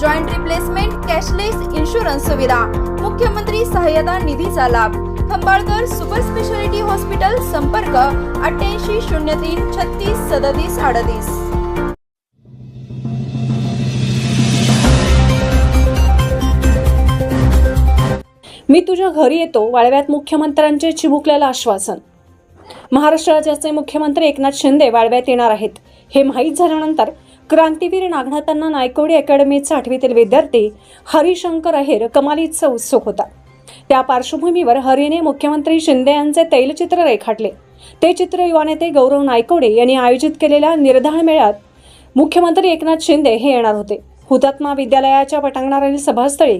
joint replacement cashless insurance सुविधा मुख्यमंत्री सहाय्यता निधीचा लाभ. खंबाळकर सुपर स्पेशालिटी हॉस्पिटल संपर्क अठ्ठ्याऐंशी शून्य तीन छत्तीस सदतीस अडतीस. मी तुझ्या घरी येतो वाळव्यात मुख्यमंत्र्यांचे चिमुकल्याला आश्वासन. महाराष्ट्र राज्याचे मुख्यमंत्री एकनाथ शिंदे वाळव्यात येणार आहेत. हे माहीत झाल्यानंतर क्रांतीवीर नागनाथांना नायकवडी अकॅडमीचा आठवीतील विद्यार्थी हरिशंकर अहेर कमालीचा उत्सुक होता. त्या पार्श्वभूमीवर हरीने मुख्यमंत्री शिंदे यांचे तैलचित्र रेखाटले. ते चित्र युवा नेते गौरव नायकवडे यांनी आयोजित केलेल्या निर्धाळ मेळ्यात मुख्यमंत्री एकनाथ शिंदे हे येणार होते. हुतात्मा विद्यालयाच्या पटांगणावरील सभास्थळी